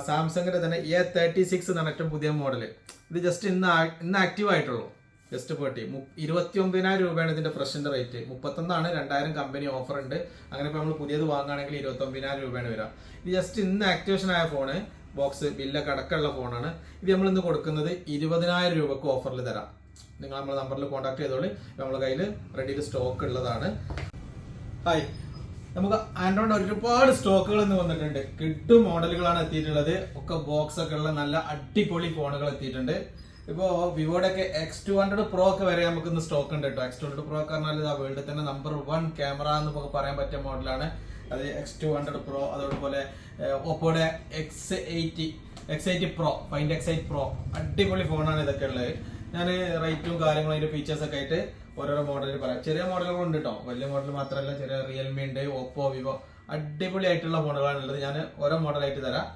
സാംസങ്ങിന്റെ തന്നെ A thirty six എന്നാണ് ഏറ്റവും പുതിയ മോഡൽ ഇത് ജസ്റ്റ് ഇന്ന് ഇന്ന് ആക്റ്റീവ് ആയിട്ടുള്ളൂ. ജസ്റ്റ് പോട്ടി ഇരുപത്തി ഒമ്പതിനായിരം രൂപയാണ് ഇതിന്റെ ഫ്രഷിന്റെ റേറ്റ് മുപ്പത്തൊന്നാണ് രണ്ടായിരം കമ്പനി ഓഫർ ഉണ്ട്. അങ്ങനെ ഇപ്പോൾ നമ്മൾ പുതിയത് വാങ്ങുകയാണെങ്കിൽ ഇരുപത്തി ഒമ്പതിനായിരം രൂപയാണ് വരിക. ഇത് ജസ്റ്റ് ഇന്ന് ആക്ടിവേഷൻ ആയ ഫോണ് ബോക്സ് ബില്ലൊക്കെ അടക്കമുള്ള ഫോണാണ് ഇത് നമ്മൾ ഇന്ന് കൊടുക്കുന്നത് ഇരുപതിനായിരം രൂപക്ക് ഓഫറിൽ തരാം. നിങ്ങൾ നമ്മുടെ നമ്പറിൽ കോൺടാക്ട് ചെയ്തോളി. നമ്മളെ കയ്യിൽ റെഡിയിൽ സ്റ്റോക്ക് ഉള്ളതാണ്. ഹായ് നമുക്ക് ആൻഡ്രോയിഡ് ഒരുപാട് സ്റ്റോക്കുകൾ ഇന്ന് വന്നിട്ടുണ്ട്. കിട്ടു മോഡലുകളാണ് എത്തിയിട്ടുള്ളത്. ഒക്കെ ബോക്സ് ഒക്കെ ഉള്ള നല്ല അടിപൊളി ഫോണുകൾ എത്തിയിട്ടുണ്ട്. ഇപ്പോ വിവോയുടെ ഒക്കെ എക്സ് ടു ഹൺഡ്രഡ് പ്രോ ഒക്കെ വരെ നമുക്ക് ഇന്ന് സ്റ്റോക്ക് ഉണ്ട് കേട്ടോ. എക്സ് ടു ഹൺഡ്രഡ് പ്രോ ഒക്കെ പറഞ്ഞാൽ ഇതാ വേൾഡിൽ തന്നെ നമ്പർ വൺ ക്യാമറ എന്ന് നമുക്ക് പറയാൻ പറ്റിയ മോഡലാണ് അത് എക്സ് ടു ഹൺഡ്രഡ് പ്രോ അതോടൊപ്പം ഓപ്പോയുടെ X eighty X eighty pro find X eight pro അടിപൊളി ഫോണാണ് ഇതൊക്കെ ഉള്ളത്. ഞാൻ റേറ്റും കാര്യങ്ങളും അതിന്റെ ഫീച്ചേഴ്സ് ഒക്കെ ആയിട്ട് ഓരോരോ മോഡൽ പറയാം ചെറിയ മോഡലുകൾ ഉണ്ട് കേട്ടോ വലിയ മോഡൽ മാത്രമല്ല ചെറിയ റിയൽമി ഉണ്ട് ഓപ്പോ വിവോ അടിപൊളിയായിട്ടുള്ള ഉള്ളത്. ഞാൻ ഓരോ മോഡലായിട്ട് തരാം.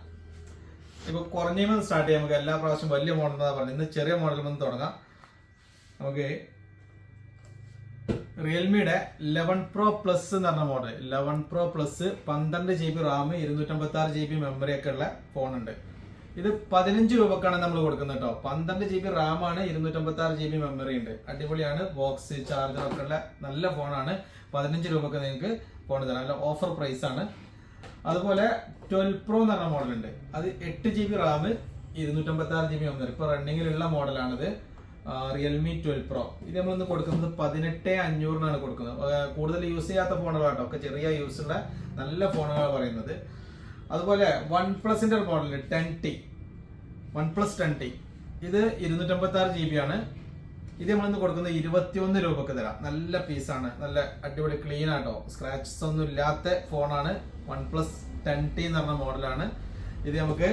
ഇപ്പൊ കുറഞ്ഞ സ്റ്റാർട്ട് ചെയ്യാം. നമുക്ക് എല്ലാ പ്രാവശ്യം വലിയ മോഡൽ എന്നാ പറഞ്ഞത്. ഇന്ന് ചെറിയ മോഡലിൽ നിന്ന് തുടങ്ങാം. നമുക്ക് റിയൽമിയുടെ ലെവൻ പ്രോ പ്ലസ് എന്ന് പറഞ്ഞ മോഡൽ ലെവൻ പ്രോ പ്ലസ് പന്ത്രണ്ട് ജി ബി റാം ഇരുന്നൂറ്റമ്പത്തി ആറ് ജി ബി മെമ്മറി ഒക്കെ ഉള്ള ഫോണുണ്ട് ഇത് പതിനഞ്ച് രൂപക്കാണ് നമ്മൾ കൊടുക്കുന്നത് കേട്ടോ. പന്ത്രണ്ട് ജി ബി റാം ആണ് ഇരുന്നൂറ്റമ്പത്തി ആറ് ജി ബി മെമ്മറി ഉണ്ട്. അടിപൊളിയാണ്. ബോക്സ് ചാർജർ ഒക്കെ ഉള്ള നല്ല ഫോണാണ് പതിനഞ്ച് രൂപക്ക് നിങ്ങൾക്ക് ഫോൺ തരാം. നല്ല ഓഫർ പ്രൈസ് ആണ്. അതുപോലെ ട്വൽവ് പ്രോ എന്ന് പറഞ്ഞ മോഡൽ ഉണ്ട്. അത് എട്ട് ജി ബി റാം ഇരുന്നൂറ്റമ്പത്തി ആറ് ജി ബി മെമ്മറി ഇപ്പൊ റണ്ണിങ്ങിലുള്ള മോഡലാണിത് റിയൽമി ട്വൽവ് പ്രോ ഇത് നമ്മൾ ഇന്ന് കൊടുക്കുന്നത് പതിനെട്ട് അഞ്ഞൂറിനാണ് കൊടുക്കുന്നത്. കൂടുതൽ യൂസ് ചെയ്യാത്ത ഫോണുകളാട്ടോ ഒക്കെ ചെറിയ യൂസ് ഉള്ള നല്ല ഫോണുകളാണ് പറയുന്നത്. അതുപോലെ വൺ പ്ലസിന്റെ ഒരു model ten T. One Plus ten T. ഇത് ഇരുന്നൂറ്റമ്പത്തി ആറ് ജി ബി ആണ്. ഇത് നമ്മളിന്ന് കൊടുക്കുന്നത് ഇരുപത്തിയൊന്ന് രൂപക്ക് തരാം. നല്ല പീസാണ് നല്ല അടിപൊളി ക്ലീൻ ആട്ടോ. സ്ക്രാച്ചസ് ഒന്നും ഇല്ലാത്ത ഫോണാണ് വൺ പ്ലസ് ടെൻ ടി എന്ന് പറഞ്ഞ മോഡലാണ് ഇത് നമുക്ക്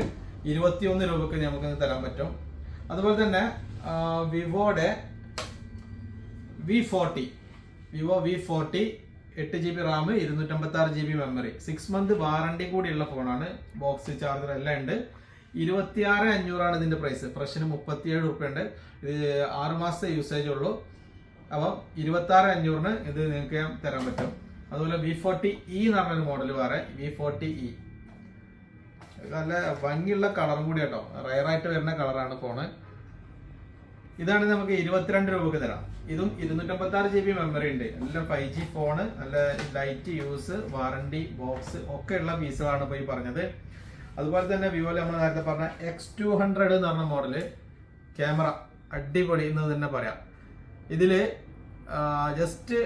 ഇരുപത്തിയൊന്ന് രൂപക്ക് നമുക്ക് തരാൻ പറ്റും. അതുപോലെ തന്നെ വിവോയുടെ V forty Vivo V forty എട്ട് ജി ബി റാം ഇരുന്നൂറ്റമ്പത്തി ആറ് G B memory six month warranty കൂടിയുള്ള ഫോണാണ് ബോക്സ് ചാർജർ എല്ലാം ഉണ്ട്. ഇരുപത്തിയാറ് അഞ്ഞൂറാണ് ഇതിന്റെ പ്രൈസ് ഫ്രഷിന് മുപ്പത്തിയേഴ് റുപ്യ ഉണ്ട് ഇത് ആറ് മാസത്തെ യൂസേജ് ഉള്ളൂ. അപ്പം ഇരുപത്തി ആറ് അഞ്ഞൂറിന് ഇത് നിങ്ങൾക്ക് തരാൻ പറ്റും. അതുപോലെ വി ഫോർട്ടി ഇ എന്ന് പറഞ്ഞൊരു മോഡൽ വേറെ. വി ഫോർട്ടി ഇ നല്ല ഭംഗിയുള്ള കളറും കൂടി കേട്ടോ റയറായിട്ട് വരുന്ന കളറാണ് ഫോണ് ഇതാണ് നമുക്ക് ഇരുപത്തിരണ്ട് രൂപക്ക് തരാം. ഇതും ഇരുന്നൂറ്റമ്പത്തി ആറ് ജി ബി മെമ്മറി ഉണ്ട്. നല്ല ഫൈവ് ജി ഫോണ് നല്ല ലൈറ്റ് യൂസ് വാറണ്ടി ബോക്സ് ഒക്കെ ഉള്ള പീസുകളാണ് ഇപ്പോൾ ഈ പറഞ്ഞത്. അതുപോലെ തന്നെ വിവോയിൽ നമ്മൾ നേരത്തെ പറഞ്ഞ എക്സ് ടു ഹൺഡ്രഡ് എന്ന് പറഞ്ഞ മോഡൽ ക്യാമറ അടിപൊളി എന്ന് തന്നെ പറയാം. ഇതിൽ ജസ്റ്റ്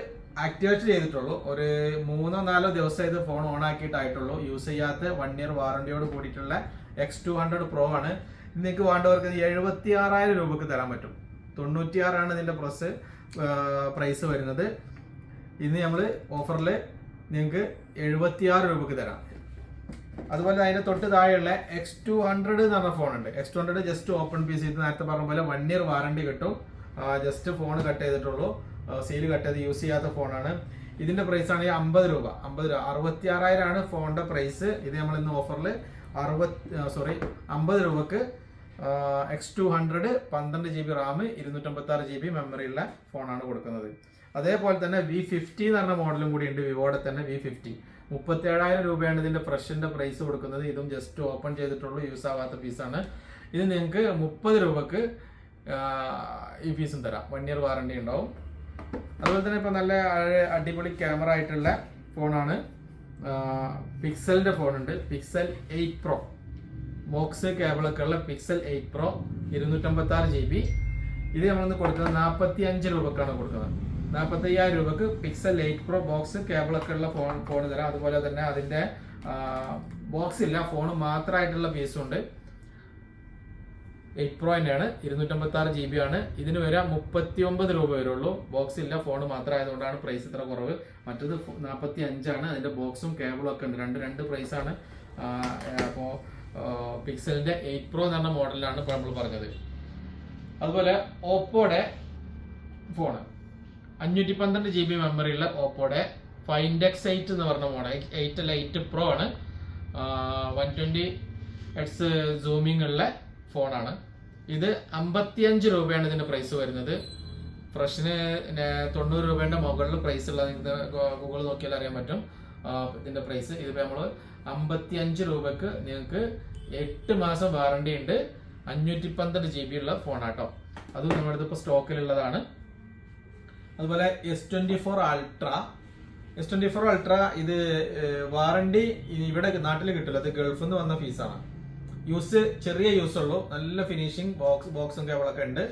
ആക്ടിവേറ്റ് ചെയ്തിട്ടുള്ളൂ. ഒരു മൂന്നോ നാലോ ദിവസം ഇത് ഫോൺ ഓൺ ആക്കിയിട്ടായിട്ടുള്ളൂ. യൂസ് ചെയ്യാത്ത വൺ ഇയർ വാറണ്ടിയോട് കൂടിയിട്ടുള്ള എക്സ് ടു ഹൺഡ്രഡ് പ്രോ ആണ്. നിങ്ങൾക്ക് വേണ്ടവർക്ക് എഴുപത്തി ആറായിരം രൂപക്ക് തരാൻ പറ്റും. തൊണ്ണൂറ്റിയാറാണ് ഇതിന്റെ പ്രസ് പ്രൈസ് വരുന്നത്. ഇന്ന് നമ്മൾ ഓഫറിൽ നിങ്ങൾക്ക് എഴുപത്തിയാറ് രൂപക്ക് തരാം. അതുപോലെ അതിന്റെ തൊട്ട് താഴെയുള്ള എക്സ് ടു ഹൺഡ്രഡ് എന്ന് പറഞ്ഞ ഫോണുണ്ട് X two hundred just open piece C നേരത്തെ പറഞ്ഞ പോലെ വൺ ഇയർ വാറണ്ടി കിട്ടും. ജസ്റ്റ് ഫോൺ കട്ട് ചെയ്തിട്ടുള്ളൂ. സെയിൽ കട്ട് ചെയ്ത് യൂസ് ചെയ്യാത്ത ഫോണാണ് ഇതിന്റെ പ്രൈസ് ആണെങ്കിൽ അമ്പത് രൂപ. അമ്പത് രൂപ. അറുപത്തി ആറായിരമാണ് ഫോണിന്റെ പ്രൈസ് ഇത് നമ്മൾ ഇന്ന് ഓഫറിൽ അറുപത് സോറി അമ്പത് രൂപക്ക് എക്സ് ടു ഹൺഡ്രഡ് പന്ത്രണ്ട് ജി ബി റാം ഇരുന്നൂറ്റമ്പത്തി ആറ് ജി ബി മെമ്മറി ഉള്ള ഫോണാണ് കൊടുക്കുന്നത്. അതേപോലെ തന്നെ വി ഫിഫ്റ്റി എന്ന് പറഞ്ഞ മോഡലും കൂടി ഉണ്ട് വിവോയുടെ തന്നെ വി ഫിഫ്റ്റി മുപ്പത്തി ഏഴായിരം രൂപയാണ് ഇതിന്റെ ഫ്രഷിന്റെ പ്രൈസ് കൊടുക്കുന്നത്. ഇതും ജസ്റ്റ് ഓപ്പൺ ചെയ്തിട്ടുള്ളൂ. യൂസ് ആവാത്ത പീസാണ് ഇത് നിങ്ങൾക്ക് മുപ്പത് രൂപക്ക് ഈ പീസും തരാം. വൺ ഇയർ വാറണ്ടി ഉണ്ടാവും. അതുപോലെ തന്നെ ഇപ്പം നല്ല അടിപൊളി ക്യാമറ ആയിട്ടുള്ള ഫോണാണ് പിക്സലിന്റെ ഫോണുണ്ട് പിക്സൽ എയ്റ്റ് പ്രോ ബോക്സ് കേബിളൊക്കെ ഉള്ള പിക്സൽ എയ്റ്റ് പ്രോ ഇരുന്നൂറ്റമ്പത്തി ആറ് ജി ബി ഇത് നമ്മളിന്ന് കൊടുക്കുന്നത് നാൽപ്പത്തി അഞ്ച് രൂപക്കാണ് കൊടുക്കുന്നത്. നാൽപ്പത്തി അയ്യായിരം രൂപക്ക് പിക്സൽ എയ്റ്റ് പ്രോ ബോക്സ് കേബിളൊക്കെ ഉള്ള ഫോൺ ഫോൺ തരാം. അതുപോലെ തന്നെ അതിന്റെ ബോക്സ് ഇല്ല ഫോൺ മാത്രമായിട്ടുള്ള പീസും ഉണ്ട്. എയ്റ്റ് പ്രോ തന്നെയാണ് ഇരുന്നൂറ്റമ്പത്തി ആറ് ജി ബി ആണ്. ഇതിന് വരാൻ മുപ്പത്തി ഒമ്പത് രൂപ വരുള്ളൂ ബോക്സ് ഇല്ല ഫോൺ മാത്രം ആയതുകൊണ്ടാണ് പ്രൈസ് ഇത്ര കുറവ്. മറ്റത് നാൽപ്പത്തി അഞ്ചാണ് അതിന്റെ ബോക്സും കേബിളും ഒക്കെ ഉണ്ട്. രണ്ട് രണ്ട് പ്രൈസാണ് അപ്പോൾ പിക്സലിന്റെ എയ്റ്റ് പ്രോ എന്ന് പറഞ്ഞ മോഡലാണ് ഇപ്പോൾ നമ്മൾ പറഞ്ഞത്. അതുപോലെ ഓപ്പോയുടെ ഫോണ് അഞ്ഞൂറ്റി പന്ത്രണ്ട് ജി ബി മെമ്മറി ഉള്ള ഓപ്പോയുടെ ഫൈൻഡെക്സ് എയ്റ്റ് എന്ന് പറഞ്ഞ മോഡൽ എയ്റ്റ് അല്ല എയ്റ്റ് പ്രോ ആണ്. വൺ ട്വന്റി എക്സ് സൂമിംഗ് ഉള്ള ഫോണാണ് ഇത് അമ്പത്തിയഞ്ച് രൂപയാണ് ഇതിന്റെ പ്രൈസ് വരുന്നത്. ഫ്രഷിന് തൊണ്ണൂറ് രൂപയുടെ മുകളിൽ പ്രൈസ് ഉള്ളത് ഗൂഗിൾ നോക്കിയാൽ അറിയാൻ പറ്റും. ഇതിന്റെ പ്രൈസ് ഇതിപ്പോ നമ്മൾ അമ്പത്തി അഞ്ച് രൂപക്ക് നിങ്ങൾക്ക് എട്ട് മാസം വാറണ്ടി ഉണ്ട്. അഞ്ഞൂറ്റി പന്ത്രണ്ട് ജി ബി ഉള്ള ഫോണാട്ടോ അതും നമ്മുടെ അടുത്ത് ഇപ്പോൾ സ്റ്റോക്കിലുള്ളതാണ് അതുപോലെ S twenty four ultra S twenty four ultra ഇത് വാറണ്ടി ഇവിടെ നാട്ടിൽ കിട്ടില്ല. അത് ഗൾഫിൽ നിന്ന് വന്ന ഫീസാണ് യൂസ് ചെറിയ യൂസ് ഉള്ളൂ. നല്ല ഫിനിഷിംഗ് ബോക്സ് ബോക്സും കേബിളൊക്കെ ഉണ്ട്.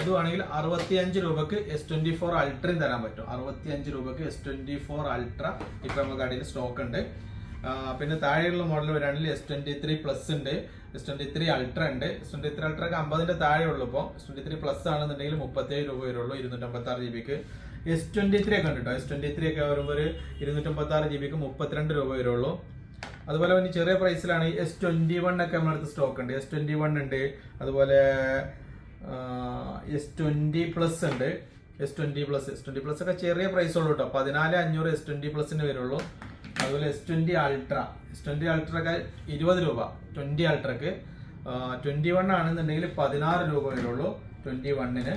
ഇതുവാണെങ്കിൽ അറുപത്തി അഞ്ച് രൂപക്ക് എസ് ട്വന്റി ഫോർ അൾട്രയും തരാൻ പറ്റും. അറുപത്തി അഞ്ച് രൂപക്ക് എസ് ട്വന്റി ഫോർ അൾട്ര ഇപ്പൊ നമ്മുടെ കടയിൽ സ്റ്റോക്ക് ഉണ്ട്. പിന്നെ താഴെയുള്ള മോഡൽ വരാണെങ്കിൽ എസ് ട്വന്റി ത്രീ പ്ലസ് ഉണ്ട് എസ് ട്വന്റി ത്രീ അൾട്ര ഉണ്ട് എസ് ട്വന്റി ത്രീ അൾട്രക്ക് അമ്പതിന്റെ താഴെ ഉള്ളൂ ഇപ്പോൾ എസ് ട്വന്റി ത്രീ പ്ലസ് ആണെന്നുണ്ടെങ്കിൽ മുപ്പത്തേഴ് രൂപ വരുള്ളൂ ഇരുന്നൂറ്റമ്പത്തി ആറ് ജി ബിക്ക് എസ് ട്വന്റി ത്രീ ഒക്കെ ഉണ്ട് കേട്ടോ എസ് ട്വന്റി ത്രീ ഒക്കെ വരുമ്പോൾ ഒരു ഇരുന്നൂറ്റമ്പത്തി ആറ് ജി ബിക്ക് മുപ്പത്തിരണ്ട് രൂപ വരുള്ളൂ അതുപോലെ പിന്നെ ചെറിയ പ്രൈസിലാണ് എസ് ട്വന്റി വൺ ഒക്കെ നമ്മളടുത്ത് സ്റ്റോക്ക് ഉണ്ട് എസ് ട്വന്റി വൺ ഉണ്ട് അതുപോലെ എസ് ട്വന്റി പ്ലസ് ഉണ്ട് S twenty plus S twenty plus ഒക്കെ ചെറിയ പ്രൈസ് ഉള്ളൂ കേട്ടോ പതിനാല് അഞ്ഞൂറ് എസ് ട്വന്റി പ്ലസിന് വരുള്ളൂ അതുപോലെ S twenty ultra S twenty അൾട്രക്ക് ഇരുപത് രൂപ. ട്വന്റി അൾട്രക്ക് ട്വന്റി വൺ ആണെന്നുണ്ടെങ്കിൽ പതിനാറ് രൂപ വരുള്ളൂ ട്വന്റി വണ്ണിന്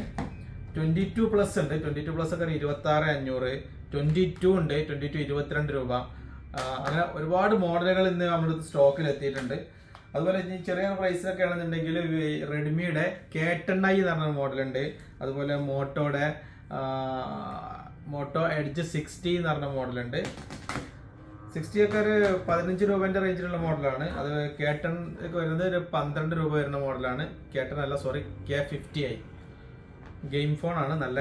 ട്വന്റി ടു പ്ലസ് ഉണ്ട്. ട്വന്റി ടു പ്ലസ് ഒക്കെ ഇരുപത്തി ആറ് അഞ്ഞൂറ്. ട്വന്റി ടു ഉണ്ട്. ട്വന്റി ടു ഇരുപത്തിരണ്ട് രൂപ. അങ്ങനെ ഒരുപാട് മോഡലുകൾ ഇന്ന് നമ്മുടെ സ്റ്റോക്കിൽ എത്തിയിട്ടുണ്ട്. അതുപോലെ ചെറിയ പ്രൈസിലൊക്കെ ആണെന്നുണ്ടെങ്കിൽ റെഡ്മിയുടെ കേട്ടൺ ഐ എന്ന് പറഞ്ഞ മോഡലുണ്ട്. അതുപോലെ മോട്ടോയുടെ മോട്ടോ എഡ്ജ് സിക്സ്റ്റി എന്ന് പറഞ്ഞ മോഡലുണ്ട്. സിക്സ്റ്റി ഒക്കെ ഒരു പതിനഞ്ച് രൂപന്റെ റേഞ്ചിലുള്ള മോഡലാണ്. അത് കേട്ടൺ ഒക്കെ വരുന്നത് ഒരു പന്ത്രണ്ട് രൂപ വരുന്ന മോഡലാണ്. കേട്ടൺ അല്ല sorry K fifty I. Game phone ആണ് നല്ല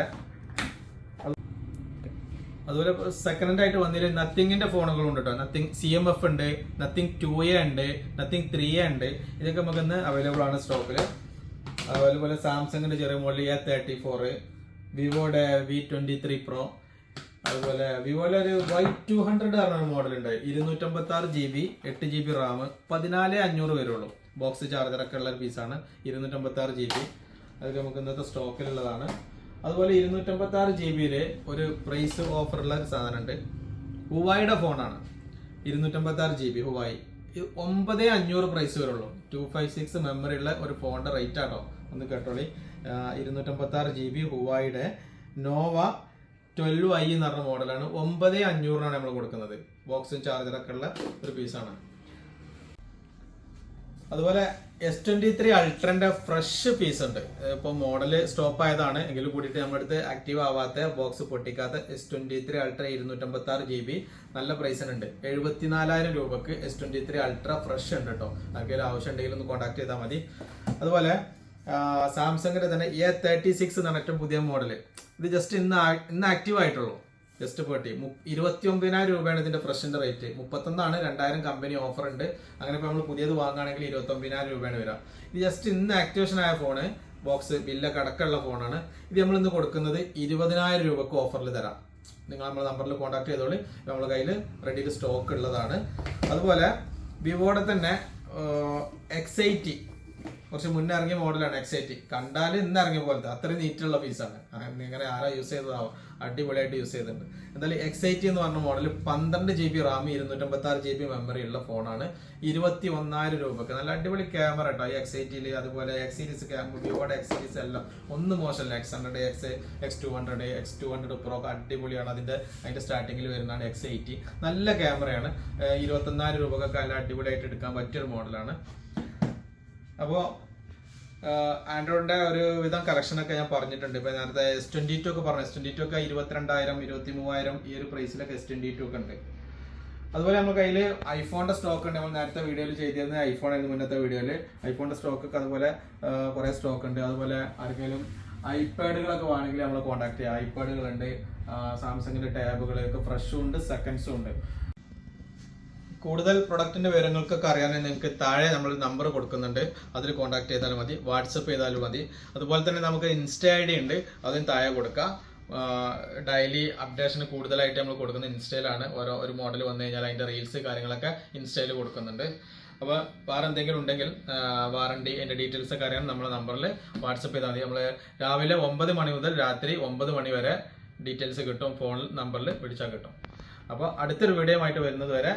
അതുപോലെ സെക്കൻഡ് ഹാൻഡ് ആയിട്ട് വന്നതിൽ നത്തിങ്ങിന്റെ ഫോണുകളും ഉണ്ട് കേട്ടോ നത്തിങ് സി എം എഫ് ഉണ്ട് നത്തിങ് ടു എ ഉണ്ട് നത്തിങ് ത്രീ എ ഉണ്ട്. ഇതൊക്കെ നമുക്ക് ഇന്ന് അവൈലബിൾ ആണ് സ്റ്റോക്കിൽ അതുപോലെ സാംസങ്ങിന്റെ ചെറിയ മോഡൽ എ തേർട്ടി ഫോർ വിവോയുടെ വി ട്വന്റി ത്രീ പ്രോ. അതുപോലെ വിവോയിലെ ഒരു വൈ ടു ഹൺഡ്രഡ് പറഞ്ഞ മോഡൽ ഉണ്ട് ഇരുന്നൂറ്റമ്പത്തി ആറ് ജി ബി എട്ട് ജി ബി റാം പതിനാല് അഞ്ഞൂറ് വരുള്ളൂ. ബോക്സ് ചാർജറൊക്കെ ഉള്ള ഒരു പീസാണ് ഇരുന്നൂറ്റമ്പത്തി ആറ് ജി ബി അതൊക്കെ നമുക്ക് ഇന്നത്തെ സ്റ്റോക്കിലുള്ളതാണ് അതുപോലെ ഇരുന്നൂറ്റമ്പത്തി ആറ് ജി ബിയിൽ ഒരു പ്രൈസ് ഓഫറുള്ള ഒരു സാധനമുണ്ട് ഹുവായിയുടെ ഫോണാണ് ഇരുന്നൂറ്റമ്പത്തി ആറ് ജി ബി ഹുവായി ഒമ്പത് അഞ്ഞൂറ് പ്രൈസ് വരുള്ളൂ. ടു ഫൈവ് സിക്സ് മെമ്മറി ഉള്ള ഒരു ഫോണിന്റെ റേറ്റ് ആട്ടോ. ഒന്ന് കേട്ടോളി. ഇരുന്നൂറ്റമ്പത്തി ആറ് ജി ബി ഹുവായിയുടെ നോവ ട്വൽവ് ഐ എന്ന് പറഞ്ഞ മോഡലാണ് ഒമ്പത് അഞ്ഞൂറിനാണ് നമ്മൾ കൊടുക്കുന്നത്. ബോക്സും ചാർജറൊക്കെ ഉള്ള ഒരു പീസാണ് അതുപോലെ എസ് ട്വന്റി ത്രീ അൾട്രന്റെ ഫ്രഷ് പീസ് ഉണ്ട്. ഇപ്പൊ മോഡൽ സ്റ്റോപ്പ് ആയതാണ്. എങ്കിലും കൂടിയിട്ട് നമ്മുടെ ആക്റ്റീവ് ആവാത്ത ബോക്സ് പൊട്ടിക്കാത്ത എസ് ട്വന്റി ത്രീ അൾട്ര ഇരുന്നൂറ്റമ്പത്തി ആറ് ജി ബി നല്ല പ്രൈസിനുണ്ട് എഴുപത്തിനാലായിരം രൂപക്ക് S twenty three ultra fresh ഉണ്ട് കേട്ടോ ആവശ്യം ഉണ്ടെങ്കിൽ ഒന്ന് കോൺടാക്ട് ചെയ്താൽ മതി. അതുപോലെ സാംസങ്ങിന്റെ തന്നെ എ തേർട്ടി സിക്സ് എന്നാണ് ഏറ്റവും പുതിയ മോഡൽ ഇത് ജസ്റ്റ് ഇന്ന് ഇന്ന് ആക്റ്റീവ് ആയിട്ടുള്ളൂ. ജസ്റ്റ് പോട്ടി ഇരുപത്തി ഒമ്പതിനായിരം രൂപയാണ് ഇതിന്റെ ഫ്രഷിന്റെ റേറ്റ് മുപ്പത്തൊന്നാണ് രണ്ടായിരം കമ്പനി ഓഫർ ഉണ്ട്. അങ്ങനെ ഇപ്പൊ നമ്മൾ പുതിയത് വാങ്ങുകയാണെങ്കിൽ ഇരുപത്തി ഒമ്പതിനായിരം രൂപയാണ് വരാം. ഇത് ജസ്റ്റ് ഇന്ന് ആക്ടിവേഷൻ ആയ ഫോണ് ബോക്സ് ബില്ലൊക്കെ അടക്കമുള്ള ഫോണാണ് ഇത് നമ്മൾ ഇന്ന് കൊടുക്കുന്നത് ഇരുപതിനായിരം രൂപക്ക് ഓഫറിൽ തരാം. നിങ്ങൾ നമ്മുടെ നമ്പറിൽ കോൺടാക്ട് ചെയ്തോളി. നമ്മുടെ കയ്യിൽ റെഡിയിൽ സ്റ്റോക്ക് ഉള്ളതാണ്. അതുപോലെ വിവോടെ തന്നെ എക്സ് എയ്റ്റി കുറച്ച് മുന്നേ ഇറങ്ങിയ മോഡലാണ് എക്സ് എയ്റ്റി കണ്ടാൽ ഇന്ന് ഇറങ്ങിയ പോലത്തെ അത്രയും നീറ്റുള്ള പീസാണ് ഇങ്ങനെ ആരാ യൂസ് ചെയ്തതാവും. അടിപൊളിയായിട്ട് യൂസ് ചെയ്തിട്ടുണ്ട്. എന്തായാലും എക്സ് എയ്റ്റി എന്ന് പറഞ്ഞ മോഡൽ പന്ത്രണ്ട് ജി ബി റാം ഇരുന്നൂറ്റമ്പത്തി ആറ് ജി ബി മെമ്മറി ഉള്ള ഫോണാണ് ഇരുപത്തി ഒന്നായിരം രൂപക്ക്. നല്ല അടിപൊളി ക്യാമറ കേട്ടോ ഈ എക്സ് എയ്റ്റിയിൽ അതുപോലെ എക്സ് സീരീസ് ക്യാമറ വിവോയുടെ എക്സ് സീരീസ് എല്ലാം. ഒന്ന് മോശമല്ല X hundred X X two hundred X two hundred pro ഒക്കെ അടിപൊളിയാണ്. അതിന്റെ അതിന്റെ സ്റ്റാർട്ടിങ്ങിൽ വരുന്നതാണ് എക്സ് എയ്റ്റി നല്ല ക്യാമറയാണ് ഇരുപത്തൊന്നായിരം രൂപക്കൊക്കെ നല്ല അടിപൊളിയായിട്ട് എടുക്കാൻ പറ്റിയൊരു മോഡലാണ് അപ്പോൾ ആൻഡ്രോയിഡിന്റെ ഒരു വിധം കളക്ഷൻ ഒക്കെ ഞാൻ പറഞ്ഞിട്ടുണ്ട്. ഇപ്പൊ നേരത്തെ എസ് ട്വന്റി ടു ഒക്കെ പറഞ്ഞു. എസ് ട്വന്റി ടു ഒക്കെ ഇരുപത്തിരണ്ടായിരം ഇരുപത്തി മൂവായിരം ഈ ഒരു പ്രൈസിലൊക്കെ എസ് ട്വന്റി ടു ഒക്കെ ഉണ്ട്. അതുപോലെ നമ്മൾ കയ്യിൽ ഐഫോണിന്റെ സ്റ്റോക്ക് ഉണ്ട്. നമ്മൾ നേരത്തെ വീഡിയോയിൽ ചെയ്തിരുന്നത് ഐഫോൺ ആയിരുന്നു മുന്നത്തെ വീഡിയോയിൽ ഐഫോണിന്റെ സ്റ്റോക്ക് ഒക്കെ അതുപോലെ കുറെ സ്റ്റോക്ക് ഉണ്ട്. അതുപോലെ ആർക്കെങ്കിലും ഐപാഡുകളൊക്കെ വേണമെങ്കിൽ നമ്മൾ കോൺടാക്ട് ചെയ്യാം. ഐപാഡുകളുണ്ട് സാംസങ്ങിന്റെ ടാബുകൾ ഒക്കെ ഫ്രഷും ഉണ്ട് സെക്കൻഡ്സും ഉണ്ട്. കൂടുതൽ പ്രൊഡക്റ്റിന്റെ വിവരങ്ങൾക്കൊക്കെ അറിയാനായി നിങ്ങൾക്ക് താഴെ നമ്മൾ നമ്പർ കൊടുക്കുന്നുണ്ട്. അതിൽ കോൺടാക്ട് ചെയ്താലും മതി. വാട്സപ്പ് ചെയ്താലും മതി. അതുപോലെ തന്നെ നമുക്ക് ഇൻസ്റ്റ ഐ ഡി ഉണ്ട്. അതും താഴെ കൊടുക്കാം. ഡെയിലി അപ്ഡേഷന് കൂടുതലായിട്ട് നമ്മൾ കൊടുക്കുന്നത് ഇൻസ്റ്റയിലാണ് ഓരോ ഒരു മോഡൽ വന്നു കഴിഞ്ഞാൽ അതിന്റെ റീൽസ് കാര്യങ്ങളൊക്കെ ഇൻസ്റ്റയിൽ കൊടുക്കുന്നുണ്ട്. അപ്പോൾ വേറെ എന്തെങ്കിലും ഉണ്ടെങ്കിൽ വാറണ്ടി അതിന്റെ ഡീറ്റെയിൽസ് ഒക്കെ അറിയാൻ നമ്മളെ നമ്പറിൽ വാട്സപ്പ് ചെയ്താൽ മതി. നമ്മൾ രാവിലെ ഒമ്പത് മണി മുതൽ രാത്രി ഒമ്പത് മണി വരെ ഡീറ്റെയിൽസ് കിട്ടും. ഫോൺ നമ്പറിൽ വിളിച്ചാൽ കിട്ടും. അപ്പോൾ അടുത്തൊരു വീഡിയോ ആയിട്ട് വരുന്നത് വരെ